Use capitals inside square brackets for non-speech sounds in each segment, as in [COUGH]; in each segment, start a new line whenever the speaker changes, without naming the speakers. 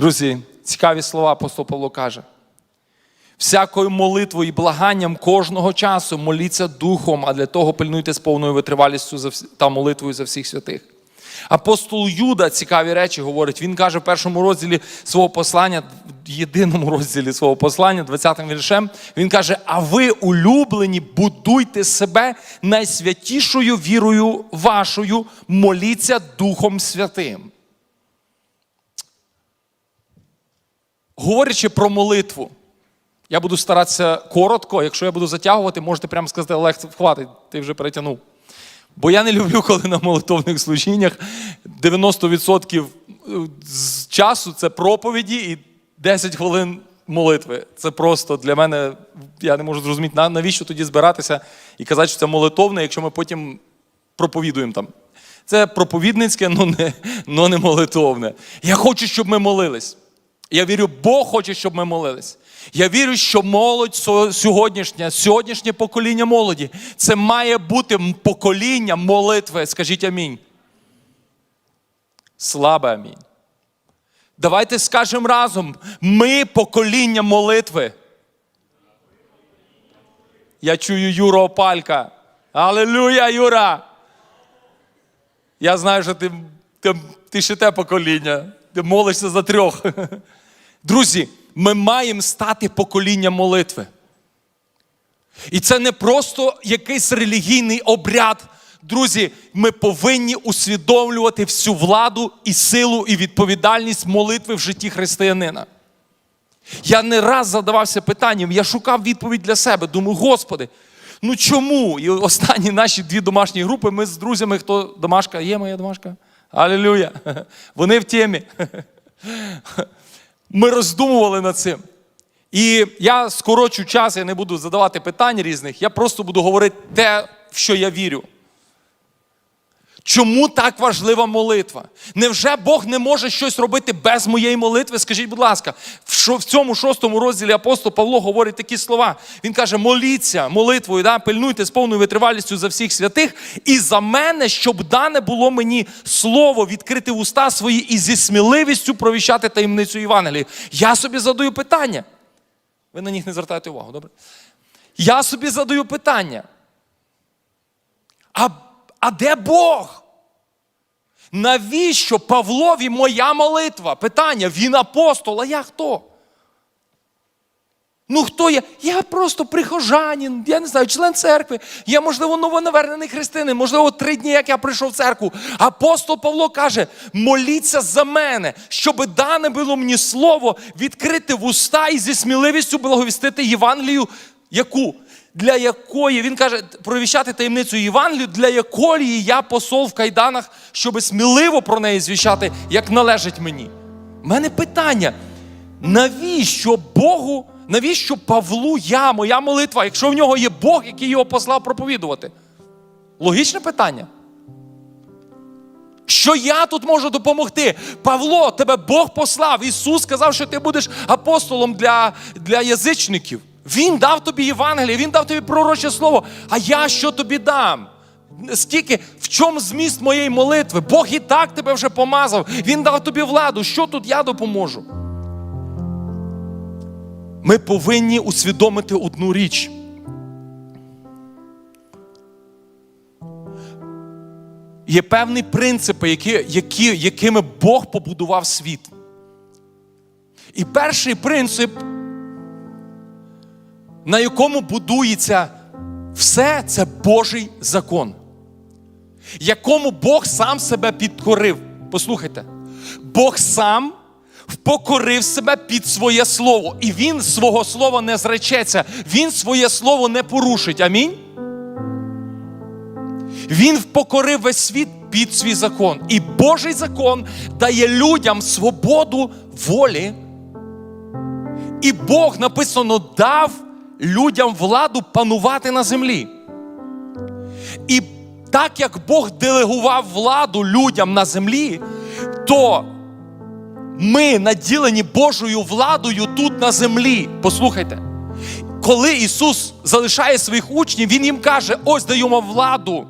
Друзі, цікаві слова апостол Павло каже. Всякою молитвою і благанням кожного часу моліться духом, а для того пильнуйте з повною витривалістю та молитвою за всіх святих. Апостол Юда цікаві речі говорить. Він каже в першому розділі свого послання, в єдиному розділі свого послання, 20-м віршем, він каже: А ви, улюблені, будуйте себе найсвятішою вірою вашою, моліться Духом Святим. Говорячи про молитву, я буду старатися коротко. Якщо я буду затягувати, можете прямо сказати, Олег, хватить, ти вже перетягнув. Бо я не люблю, коли на молитовних служіннях 90% з часу це проповіді і 10 хвилин молитви. Це просто для мене, я не можу зрозуміти, навіщо тоді збиратися і казати, що це молитовне, якщо ми потім проповідуємо там. Це проповідницьке, [LAUGHS] але не, не молитовне. Я хочу, щоб ми молились. Я вірю, Бог хоче, щоб ми молились. Я вірю, що молодь сьогоднішня, сьогоднішнє покоління молоді, це має бути покоління молитви. Скажіть амінь. Слабе амінь. Давайте скажемо разом: ми покоління молитви. Я чую Юра Опалька. Алелуя, Юра! Я знаю, що ти, ти, ти ще те покоління. Ти молишся за трьох. [LAUGHS] Друзі, ми маємо стати поколінням молитви. І це не просто якийсь релігійний обряд. Друзі, ми повинні усвідомлювати всю владу і силу і відповідальність молитви в житті християнина. Я не раз задавався питанням, я шукав відповідь для себе. Думаю, Господи, ну чому? І останні наші дві домашні групи, ми з друзями, хто домашка, є моя домашка? Алілюя! Вони в темі. Ми роздумували над цим. І я скорочу час, я не буду задавати питань різних, я просто буду говорити те, в що я вірю. Чому так важлива молитва? Невже Бог не може щось робити без моєї молитви? Скажіть, будь ласка, в цьому шостому розділі апостол Павло говорить такі слова. Він каже: моліться молитвою, да? пильнуйте з повною витривалістю за всіх святих, і за мене, щоб дане було мені слово відкрити уста свої і зі сміливістю провіщати таємницю Євангелії. Я собі задаю питання. Ви на них не звертаєте увагу, добре? Я собі задаю питання. А, а де Бог? Навіщо Павлові моя молитва? Питання, він апостол, а я хто? Ну, хто я? Я просто прихожанин, я не знаю, член церкви. Я, можливо, новонавернений християнин, можливо, три дні, як я прийшов в церкву. Апостол Павло каже: моліться за мене, щоб дане було мені слово відкрити вуста і зі сміливістю благовістити Євангелію, яку? Для якої, він каже, провіщати таємницю Євангелію, для якої я посол в кайданах, щоб сміливо про неї звіщати, як належить мені. У мене питання: навіщо Богу, навіщо Павлу я, моя молитва, якщо в нього є Бог, який його послав проповідувати? Логічне питання. Що я тут можу допомогти? Павло, тебе Бог послав. Ісус сказав, що ти будеш апостолом для, для язичників. Він дав тобі Євангеліє, Він дав тобі пророче слово. А я що тобі дам? Скільки, в чому зміст моєї молитви? Бог і так тебе вже помазав. Він дав тобі владу. Що тут я допоможу? Ми повинні усвідомити одну річ. Є певні принципи, які, які, якими Бог побудував світ. І перший принцип, на якому будується все, це Божий закон, якому Бог сам себе підкорив. Послухайте, Бог сам впокорив себе під своє слово, і Він свого слова не зречеться, Він своє слово не порушить. Амінь. Він впокорив весь світ під свій закон. І Божий закон дає людям свободу волі. І Бог написано дав людям владу панувати на землі. І так як Бог делегував владу людям на землі, то ми наділені Божою владою тут на землі. Послухайте, коли Ісус залишає своїх учнів, Він їм каже: ось даю вам владу.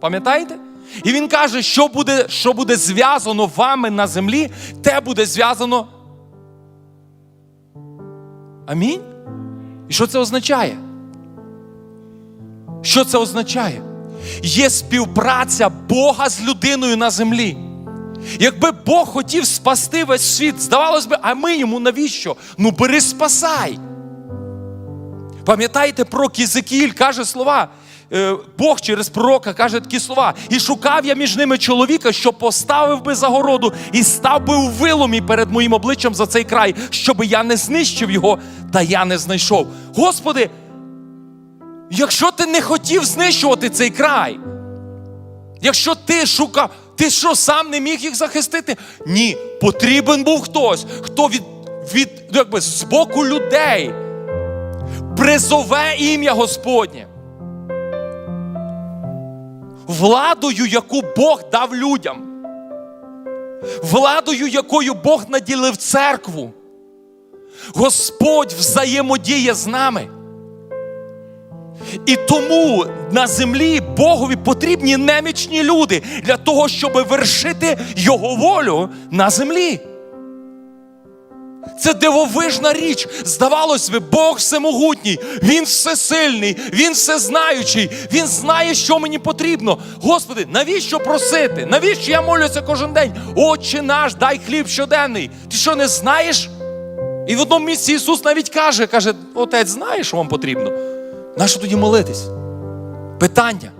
Пам'ятаєте? І Він каже, що буде, що буде зв'язано вами на землі, те буде зв'язано Амінь. І що це означає? Що це означає? Є співпраця Бога з людиною на землі. Якби Бог хотів спасти весь світ, здавалось би, а ми йому навіщо? Ну бери спасай. Пам'ятаєте про Кізикіль каже слова. Е, Бог через пророка каже такі слова. І шукав я між ними чоловіка, що поставив би загороду і став би у виломі перед моїм обличчям за цей край, щоб я не знищив його, та я не знайшов. Господи, якщо ти не хотів знищувати цей край, якщо ти шукав, ти що сам не міг їх захистити? Ні, потрібен був хтось, хто від, від ну, якби, з боку людей призове ім'я Господнє. Владою, яку Бог дав людям, владою, якою Бог наділив церкву. Господь взаємодіє з нами. І тому на землі Богові потрібні немічні люди для того, щоб вершити Його волю на землі. Це дивовижна річ. Здавалось би, Бог всемогутній, Він всесильний, Він всезнаючий, Він знає, що мені потрібно. Господи, навіщо просити? Навіщо я молюся кожен день? Отче наш, дай хліб щоденний. Ти що не знаєш? І в одному місці Ісус навіть каже: каже, Отець знає, що вам потрібно. Нащо тоді молитись? Питання.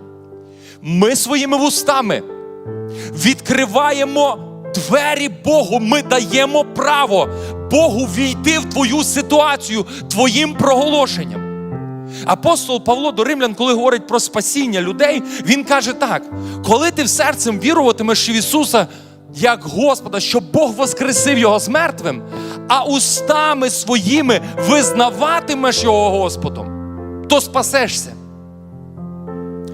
Ми своїми вустами відкриваємо двері Богу. Ми даємо право Богу війти в твою ситуацію твоїм проголошенням. Апостол Павло до римлян, коли говорить про спасіння людей, він каже так: коли ти в серцем віруватимеш в Ісуса як Господа, що Бог воскресив Його з мертвим, а устами своїми визнаватимеш Його Господом, то спасешся.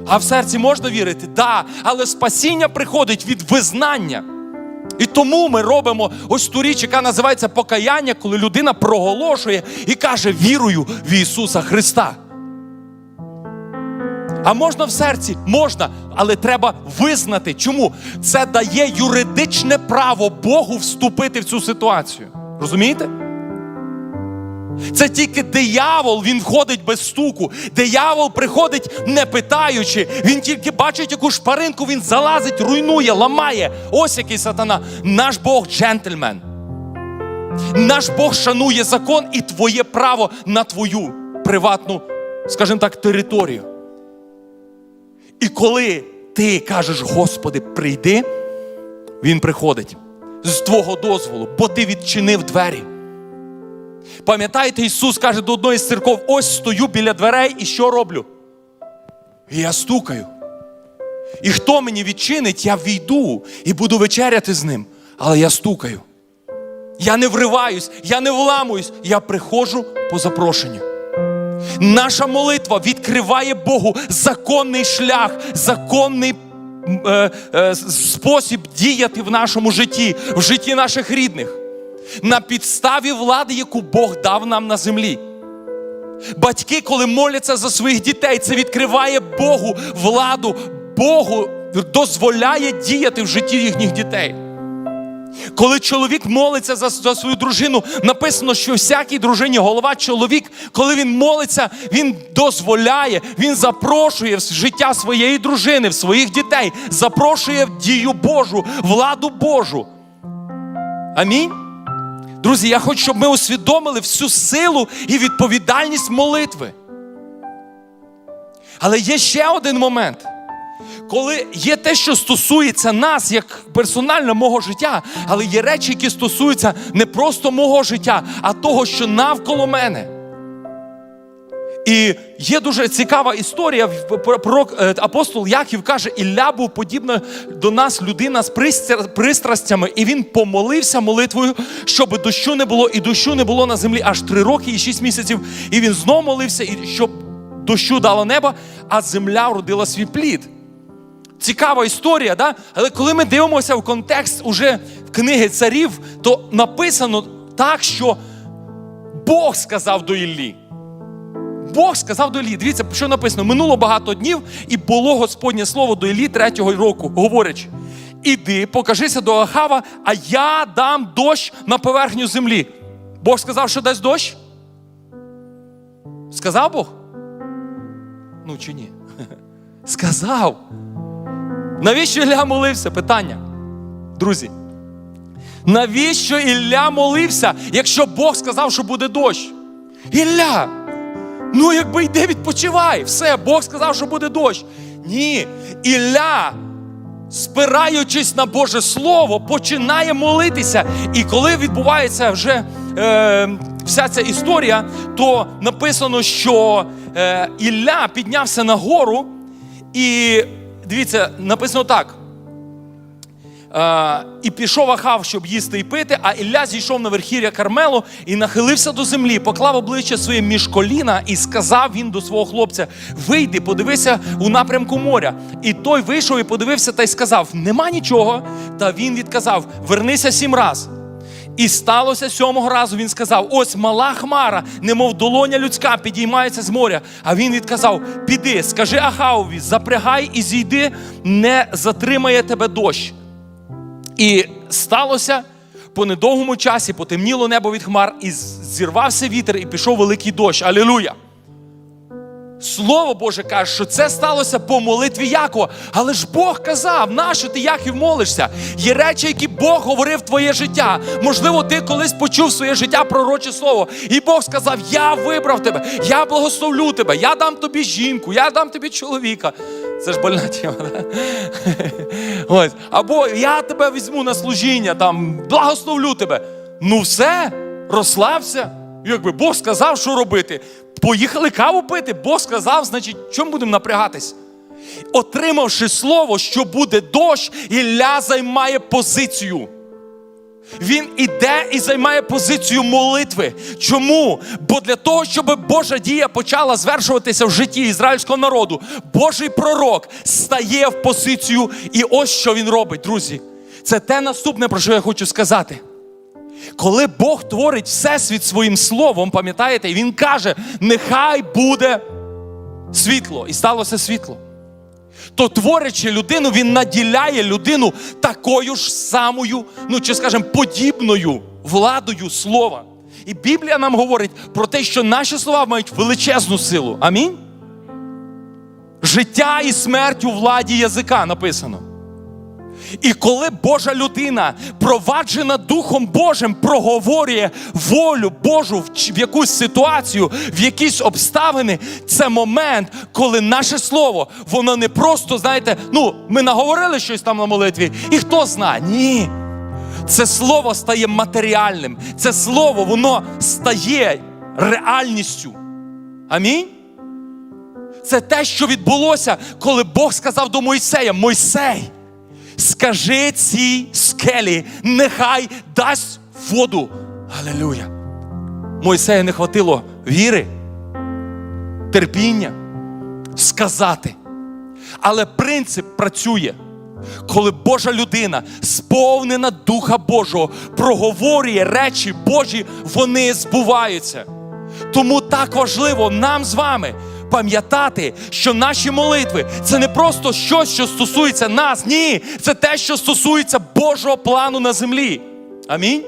А в серці можна вірити? Да, але спасіння приходить від визнання. І тому ми робимо ось ту річ, яка називається покаяння, коли людина проголошує і каже: вірую в Ісуса Христа. А можна в серці? Можна, але треба визнати. Чому? Це дає юридичне право Богу вступити в цю ситуацію. Розумієте? Це тільки диявол, він входить без стуку. Диявол приходить не питаючи. Він тільки бачить яку шпаринку, він залазить, руйнує, ламає. Ось який сатана. Наш Бог джентльмен. Наш Бог шанує закон і твоє право на твою приватну, скажімо так, територію. І коли ти кажеш, Господи, прийди, Він приходить з твого дозволу, бо ти відчинив двері. Пам'ятаєте, Ісус каже до одної з церков: ось стою біля дверей і що роблю? І я стукаю. І хто мені відчинить, я війду і буду вечеряти з ним. Але я стукаю. Я не вриваюсь, я не вламуюсь, я приходжу по запрошенню. Наша молитва відкриває Богу законний шлях, законний е, е, спосіб діяти в нашому житті, в житті наших рідних на підставі влади, яку Бог дав нам на землі. Батьки, коли моляться за своїх дітей, це відкриває Богу владу, Богу дозволяє діяти в житті їхніх дітей. Коли чоловік молиться за, за свою дружину, написано, що всякій дружині голова чоловік, коли він молиться, він дозволяє, він запрошує в життя своєї дружини, в своїх дітей, запрошує в дію Божу, владу Божу. Амінь. Друзі, я хочу, щоб ми усвідомили всю силу і відповідальність молитви. Але є ще один момент. Коли є те, що стосується нас, як персонально мого життя, але є речі, які стосуються не просто мого життя, а того, що навколо мене. І є дуже цікава історія. Пророк, е, апостол Яків каже, Ілля був подібна до нас людина з пристрастями, і він помолився молитвою, щоб дощу не було, і дощу не було на землі аж три роки і шість місяців. І він знов молився, і щоб дощу дало небо, а земля вродила свій плід. Цікава історія, да? але коли ми дивимося в контекст уже книги царів, то написано так, що Бог сказав до Іллі. Бог сказав до Іллі, дивіться, що написано: минуло багато днів, і було Господнє слово до Іллі третього року, говорячи: іди, покажися до Ахава, а я дам дощ на поверхню землі. Бог сказав, що дасть дощ? Сказав Бог? Ну чи ні? [LAUGHS] Сказав. Навіщо Ілля молився? Питання. Друзі. Навіщо Ілля молився, якщо Бог сказав, що буде дощ? Ілля, ну якби йди відпочивай. Все, Бог сказав, що буде дощ. Ні, Ілля, спираючись на Боже Слово, починає молитися. І коли відбувається вже е, вся ця історія, то написано, що е, Ілля піднявся на гору, і дивіться, написано так. Е, і пішов Ахав, щоб їсти і пити, а Ілля зійшов на верхір'я Кармелу і нахилився до землі, поклав обличчя своє між коліна і сказав він до свого хлопця: Вийди, подивися у напрямку моря. І той вийшов і подивився та й сказав: Нема нічого. Та він відказав: Вернися сім раз. І сталося сьомого разу. Він сказав: Ось мала хмара, немов долоня людська, підіймається з моря. А він відказав: Піди, скажи Ахавові, запрягай і зійди, не затримає тебе дощ. І сталося по недовгому часі, потемніло небо від хмар, і зірвався вітер, і пішов великий дощ. Алілуя! Слово Боже каже, що це сталося по молитві Якова. Але ж Бог казав, нащо ти Яків молишся? Є речі, які Бог говорив в твоє життя. Можливо, ти колись почув своє життя пророче слово. І Бог сказав: Я вибрав тебе, я благословлю тебе, я дам тобі жінку, я дам тобі чоловіка. Це ж больна тема. Да? [LAUGHS] Ось. Або я тебе візьму на служіння, там, благословлю тебе. Ну все, розслався. Якби Бог сказав, що робити. Поїхали каву пити, Бог сказав, значить, чому будемо напрягатись? Отримавши слово, що буде дощ, Ілля займає позицію. Він іде і займає позицію молитви. Чому? Бо для того, щоб Божа дія почала звершуватися в житті ізраїльського народу, Божий пророк стає в позицію, і ось що він робить, друзі. Це те наступне, про що я хочу сказати. Коли Бог творить всесвіт своїм словом, пам'ятаєте, і Він каже: нехай буде світло, і сталося світло. То творячи людину, він наділяє людину такою ж самою, ну чи скажімо, подібною владою слова. І Біблія нам говорить про те, що наші слова мають величезну силу. Амінь. Життя і смерть у владі язика написано. І коли Божа людина, проваджена Духом Божим, проговорює волю Божу в, якусь ситуацію, в якісь обставини, це момент, коли наше слово, воно не просто, знаєте, ну, ми наговорили щось там на молитві, і хто знає? Ні. Це слово стає матеріальним. Це слово, воно стає реальністю. Амінь. Це те, що відбулося, коли Бог сказав до Мойсея: Мойсей скажи цій скелі, нехай дасть воду. Алілуя! Мойсею не хватило віри, терпіння сказати. Але принцип працює. Коли Божа людина, сповнена Духа Божого, проговорює речі Божі, вони збуваються. Тому так важливо нам з вами пам'ятати, що наші молитви це не просто щось, що стосується нас. Ні, це те, що стосується Божого плану на землі. Амінь.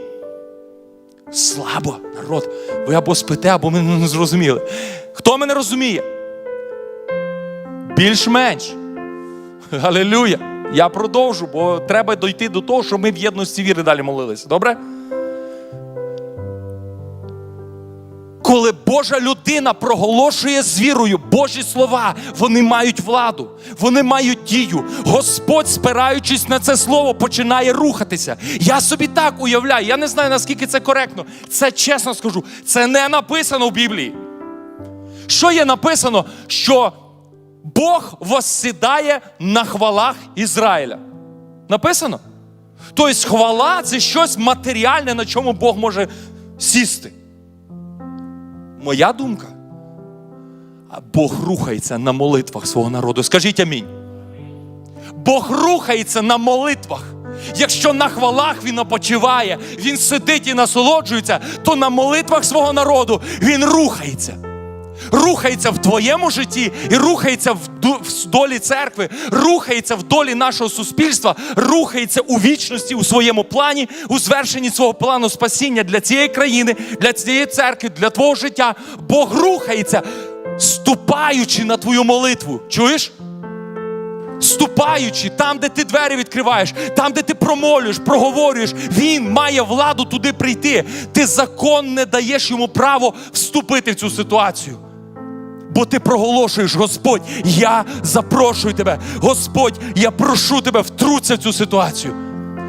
Слабо, народ. Ви або спите, або мене не зрозуміли. Хто мене розуміє? Більш-менш. Галилюя. Я продовжу, бо треба дойти до того, що ми в єдності віри далі молилися. Добре? Коли Божа людина проголошує з вірою Божі слова, вони мають владу, вони мають дію. Господь, спираючись на це слово, починає рухатися. Я собі так уявляю, я не знаю, наскільки це коректно. Це чесно скажу, це не написано в Біблії. Що є написано? Що Бог воссідає на хвалах Ізраїля. Написано? Тобто, хвала це щось матеріальне, на чому Бог може сісти. Моя думка. А Бог рухається на молитвах свого народу. Скажіть амінь. Бог рухається на молитвах. Якщо на хвалах він опочиває, він сидить і насолоджується, то на молитвах свого народу він рухається. Рухається в твоєму житті і рухається в долі церкви, рухається в долі нашого суспільства, рухається у вічності у своєму плані, у звершенні свого плану спасіння для цієї країни, для цієї церкви, для твого життя. Бог рухається ступаючи на твою молитву. Чуєш? Ступаючи там, де ти двері відкриваєш, там, де ти промолюєш, проговорюєш, він має владу туди прийти. Ти закон не даєш йому право вступити в цю ситуацію. Бо ти проголошуєш, Господь, я запрошую тебе. Господь, я прошу тебе, втруться в цю ситуацію.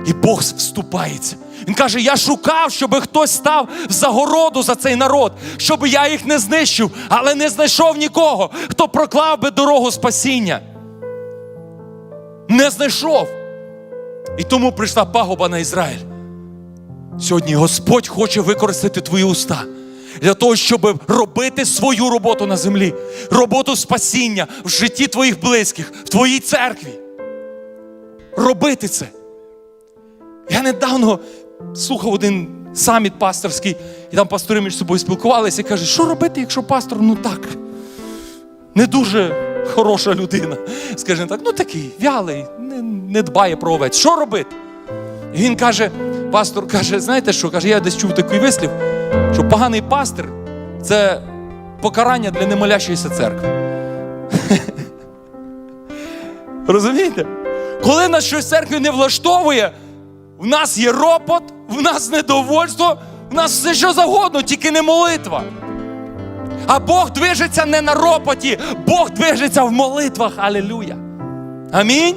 І Бог вступається. Він каже: Я шукав, щоб хтось став в загороду за цей народ, щоб я їх не знищив, але не знайшов нікого, хто проклав би дорогу спасіння. Не знайшов. І тому прийшла пагоба на Ізраїль. Сьогодні Господь хоче використати твої уста для того, щоб робити свою роботу на землі, роботу спасіння в житті твоїх близьких, в твоїй церкві. Робити це. Я недавно слухав один саміт пасторський, і там пастори між собою спілкувалися і кажуть, що робити, якщо пастор ну так, не дуже хороша людина, скажімо так, ну такий вялий, не, не дбає про овець. Що робити? І він каже, пастор каже, знаєте що? Каже, я десь чув такий вислів, що поганий пастир це покарання для немолящоїся церкви. [LAUGHS] Розумієте? Коли нас щось церкві не влаштовує, в нас є ропот, в нас недовольство, в нас все що завгодно, тільки не молитва. А Бог движеться не на ропоті, Бог движеться в молитвах. Алілуя. Амінь.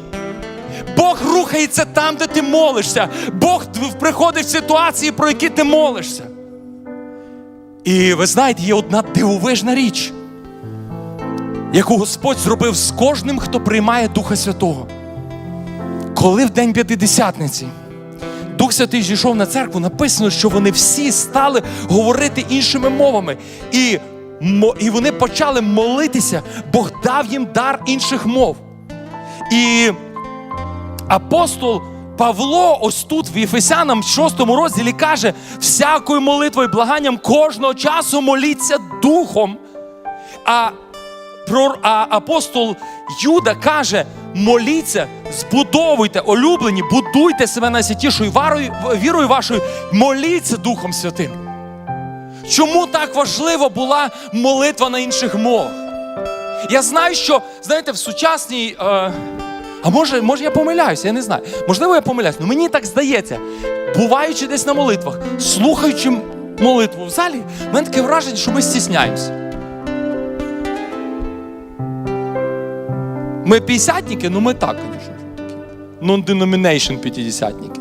Бог рухається там, де ти молишся. Бог приходить в ситуації, про які ти молишся. І ви знаєте, є одна дивовижна річ, яку Господь зробив з кожним, хто приймає Духа Святого. Коли в День П'ятидесятниці Дух Святий зійшов на церкву, написано, що вони всі стали говорити іншими мовами. І, і вони почали молитися, Бог дав їм дар інших мов. І апостол Павло, ось тут в Єфесянам, 6 розділі, каже: всякою молитвою, благанням кожного часу моліться духом. А, апостол Юда каже: моліться, збудовуйте, улюблені, будуйте себе найсвятішою вірою вашою, моліться Духом Святим. Чому так важлива була молитва на інших мовах? Я знаю, що, знаєте, в сучасній. Е, а може, може я помиляюся, я не знаю. Можливо, я помиляюся, але мені так здається, буваючи десь на молитвах, слухаючи молитву в залі, в мене таке враження, що ми стісняємося. Ми п'ятдесятники, ну ми так, звісно. Non-denomination п'ятдесятники.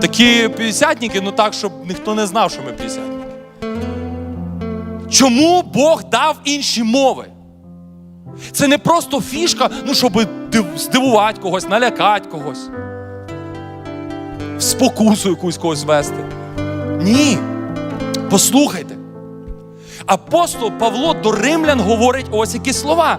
Такі п'ятдесятники, ну так, щоб ніхто не знав, що ми п'ятдесятники. Чому Бог дав інші мови? Це не просто фішка, ну, щоб здивувати когось, налякати когось. В спокусу якусь когось вести. Ні. Послухайте. Апостол Павло до римлян говорить ось які слова.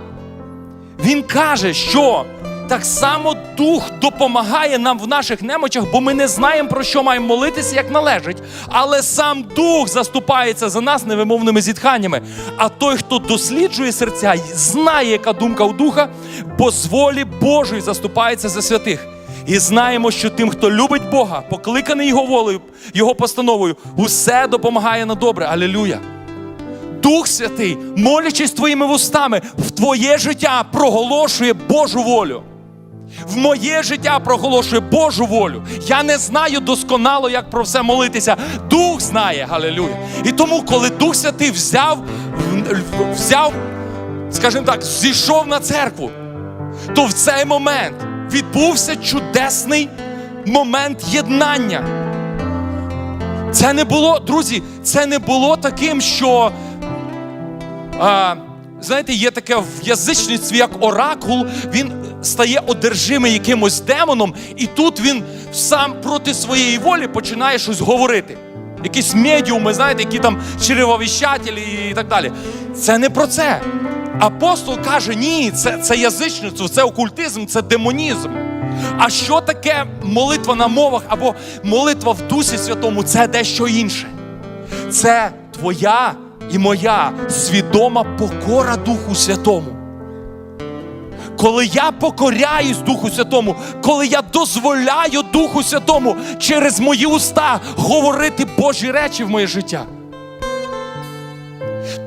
Він каже, що так само Дух допомагає нам в наших немочах, бо ми не знаємо, про що маємо молитися, як належить. Але сам Дух заступається за нас невимовними зітханнями. А той, хто досліджує серця, знає, яка думка у духа, бо з волі Божої заступається за святих. І знаємо, що тим, хто любить Бога, покликаний Його волею, Його постановою, усе допомагає на добре. Алілюя! Дух Святий, молячись твоїми вустами, в твоє життя проголошує Божу волю. В моє життя проголошує Божу волю. Я не знаю досконало, як про все молитися. Дух знає, Галилюя. І тому, коли Дух Святий взяв, взяв, скажімо так, зійшов на церкву, то в цей момент відбувся чудесний момент єднання. Це не було, друзі, це не було таким, що. А, Знаєте, є таке в язичництві, як оракул, він стає одержимий якимось демоном, і тут він сам проти своєї волі починає щось говорити. Якісь медіуми, знаєте, які там черевовіщателі і так далі. Це не про це. Апостол каже, ні, це це язичництво, це окультизм, це демонізм. А що таке молитва на мовах або молитва в Дусі Святому це дещо інше. Це твоя і моя свідома покора Духу Святому. Коли я покоряюсь Духу Святому, коли я дозволяю Духу Святому через мої уста говорити Божі речі в моє життя,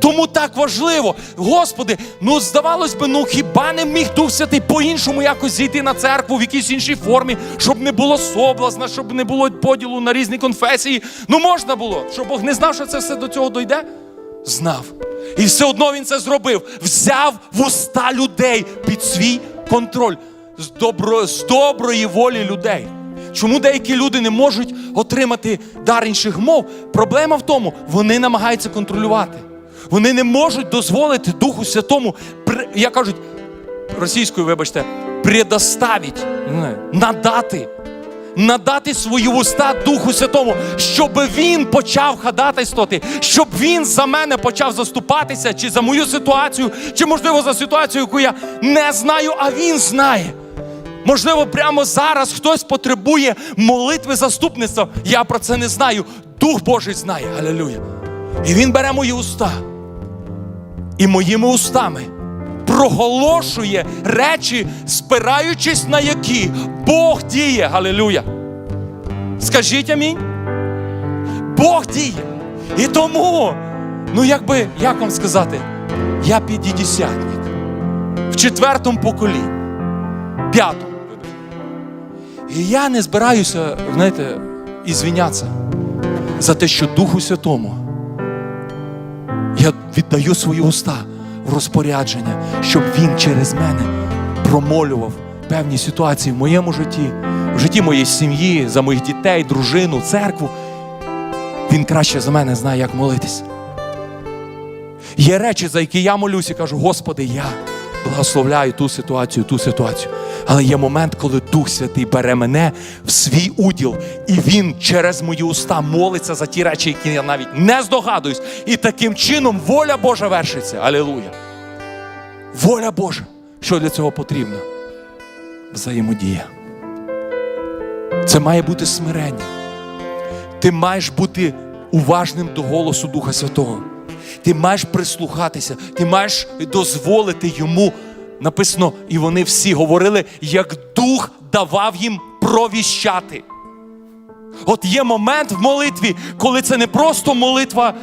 Тому так важливо, Господи, ну здавалось би, ну хіба не міг Дух Святий по-іншому якось зійти на церкву в якійсь іншій формі, щоб не було соблазна, щоб не було поділу на різні конфесії. Ну можна було, щоб Бог не знав, що це все до цього дойде? Знав. І все одно він це зробив. Взяв вуста людей під свій контроль з, добро, з доброї волі людей. Чому деякі люди не можуть отримати дар інших мов? Проблема в тому, вони намагаються контролювати. Вони не можуть дозволити Духу Святому, як кажуть російською, вибачте, предоставить, надати. Надати свої уста Духу Святому, щоб він почав ходатайствувати, щоб він за мене почав заступатися, чи за мою ситуацію, чи можливо за ситуацію, яку я не знаю, а він знає. Можливо, прямо зараз хтось потребує молитви заступництва. Я про це не знаю. Дух Божий знає. Алілюя. І він бере мої уста. І моїми устами проголошує речі, спираючись на які Бог діє. Галилюя. Скажіть амінь. Бог діє. І тому, ну якби, як вам сказати, я п'ятдесятник в четвертому поколінні, п'ятому. І я не збираюся, знаєте, ізвінятися за те, що Духу Святому я віддаю свої уста розпорядження, щоб він через мене промолював певні ситуації в моєму житті, в житті моєї сім'ї, за моїх дітей, дружину, церкву. Він краще за мене знає, як молитись. Є речі, за які я молюсь і кажу, Господи, я благословляю ту ситуацію, ту ситуацію. Але є момент, коли Дух Святий бере мене в свій уділ, і Він через мої уста молиться за ті речі, які я навіть не здогадуюсь. І таким чином воля Божа вершиться. Алілуя. Воля Божа. Що для цього потрібно? Взаємодія. Це має бути смирення. Ти маєш бути уважним до голосу Духа Святого. Ти маєш прислухатися, ти маєш дозволити йому. Написано, і вони всі говорили, як дух давав їм провіщати. От є момент в молитві, коли це не просто молитва.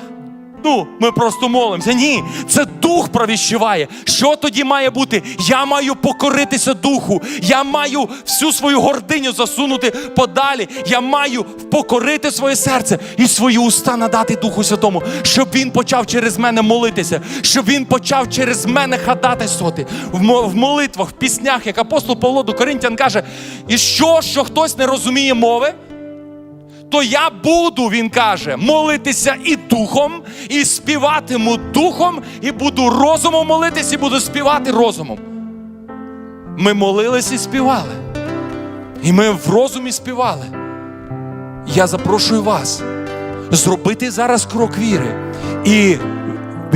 Ну, ми просто молимося. Ні, це дух провіщуває. Що тоді має бути? Я маю покоритися духу. Я маю всю свою гординю засунути подалі. Я маю покорити своє серце і свої уста надати Духу Святому, щоб він почав через мене молитися, щоб він почав через мене ходатайствувати в мо- молитвах, в піснях, як апостол Павло до Коринтян каже: і що, що хтось не розуміє мови? То я буду, він каже, молитися і духом, і співатиму духом, і буду розумом молитись, і буду співати розумом. Ми молились і співали. І ми в розумі співали. Я запрошую вас зробити зараз крок віри і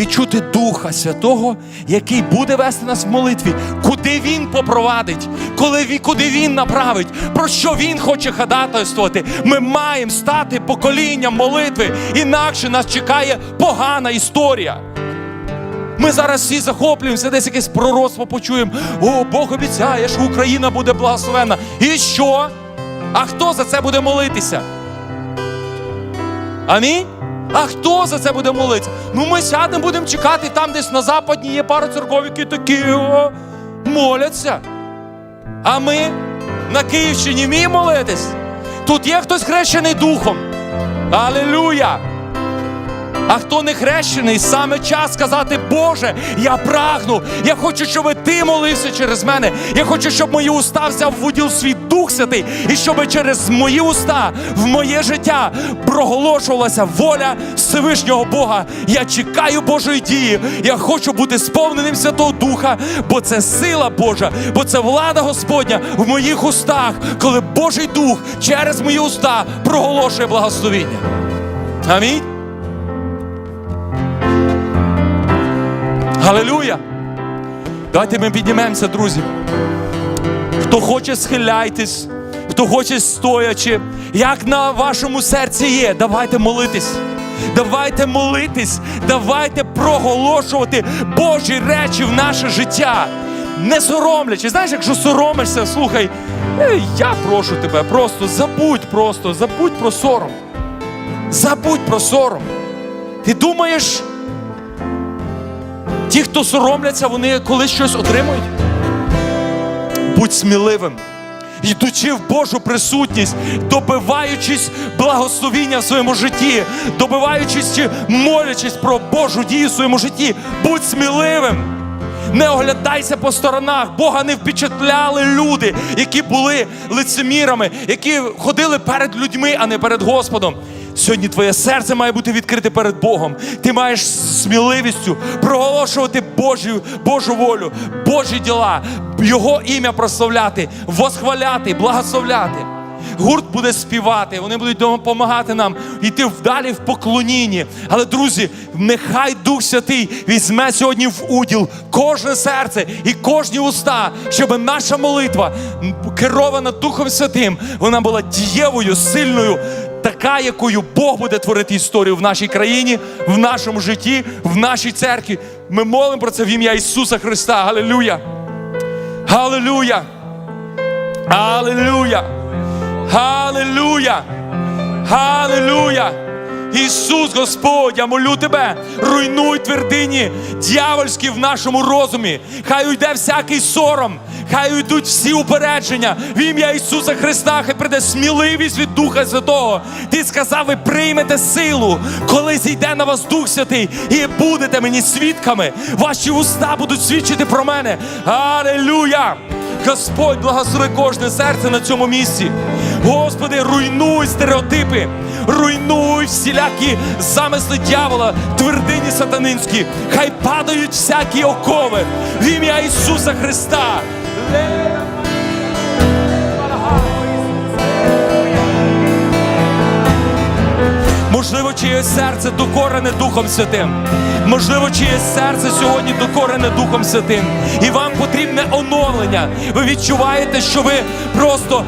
відчути Духа Святого, який буде вести нас в молитві, куди Він попровадить, коли куди Він направить, про що Він хоче ходатайствувати. Ми маємо стати поколінням молитви, інакше нас чекає погана історія. Ми зараз всі захоплюємося, десь якесь пророцтво почуємо. О, Бог обіцяє, що Україна буде благословенна. І що? А хто за це буде молитися? Амінь? А хто за це буде молитися? Ну ми сядемо, будемо чекати, там десь на западні є пара церков, які такі о, моляться. А ми на Київщині вміємо молитись? Тут є хтось хрещений духом. Алілуя! А хто не хрещений, саме час сказати, Боже, я прагну. Я хочу, щоб ти молився через мене. Я хочу, щоб мої уста взяв в уділ свій Дух Святий, і щоб через мої уста в моє життя проголошувалася воля Всевишнього Бога. Я чекаю Божої дії. Я хочу бути сповненим Святого Духа, бо це сила Божа, бо це влада Господня в моїх устах, коли Божий Дух через мої уста проголошує благословіння. Амінь. Галилюя! Давайте ми піднімемося, друзі. Хто хоче, схиляйтесь, хто хоче стоячи, як на вашому серці є, давайте молитись. Давайте молитись, давайте проголошувати Божі речі в наше життя. Не соромлячи. Знаєш, якщо соромишся, слухай, е, я прошу тебе, просто забудь просто, забудь про сором. Забудь про сором. Ти думаєш, Ті, хто соромляться, вони колись щось отримують. Будь сміливим. Йдучи в Божу присутність, добиваючись благословіння в своєму житті, добиваючись чи молячись про Божу дію в своєму житті, будь сміливим. Не оглядайся по сторонах. Бога не впечатляли люди, які були лицемірами, які ходили перед людьми, а не перед Господом. Сьогодні твоє серце має бути відкрите перед Богом. Ти маєш сміливістю проголошувати Божу, Божу волю, Божі діла, Його ім'я прославляти, восхваляти, благословляти. Гурт буде співати, вони будуть допомагати нам йти вдалі в поклонінні. Але, друзі, нехай Дух Святий візьме сьогодні в уділ кожне серце і кожні уста, щоб наша молитва, керована Духом Святим, вона була дієвою, сильною, така, якою Бог буде творити історію в нашій країні, в нашому житті, в нашій церкві. Ми молимо про це в ім'я Ісуса Христа. Галилюя! Галилюя! Галилюя! Галилуя! Галилуя! Ісус Господь, я молю тебе, руйнуй твердині дьявольські в нашому розумі. Хай уйде всякий сором, хай уйдуть всі упередження. В ім'я Ісуса Христа, хай прийде сміливість від Духа Святого. Ти сказав, ви приймете силу, коли зійде на вас Дух Святий, і будете мені свідками. Ваші уста будуть свідчити про мене. Аллилуйя! Господь, благослови кожне серце на цьому місці. Господи, руйнуй стереотипи, руйнуй всілякі замисли дьявола, твердині сатанинські. Хай падають всякі окови в ім'я Ісуса Христа. Можливо, чиєсь серце докорене Духом Святим. Можливо, чиєсь серце сьогодні докорене Духом Святим. І вам потрібне оновлення. Ви відчуваєте, що ви просто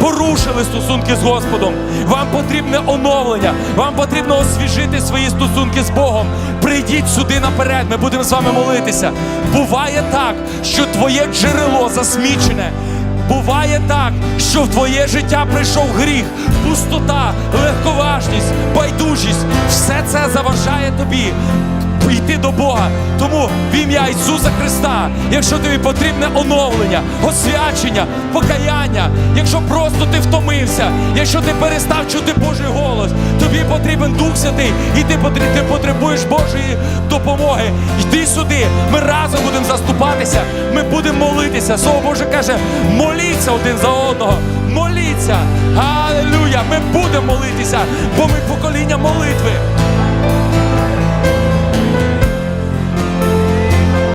порушили стосунки з Господом. Вам потрібне оновлення. Вам потрібно освіжити свої стосунки з Богом. Прийдіть сюди наперед. Ми будемо з вами молитися. Буває так, що твоє джерело засмічене. Буває так, що в твоє життя прийшов гріх, пустота, легковажність, байдужість. Все це заважає тобі йти до Бога. Тому в ім'я Ісуса Христа, якщо тобі потрібне оновлення, освячення, покаяння, якщо просто ти втомився, якщо ти перестав чути Божий голос, тобі потрібен Дух Святий, і ти потребуєш Божої допомоги. Йди сюди, ми разом будемо заступатися, ми будемо молитися. Слово Боже каже, моліться один за одного. Моліться! Аллилуйя! Ми будемо молитися, бо ми покоління молитви.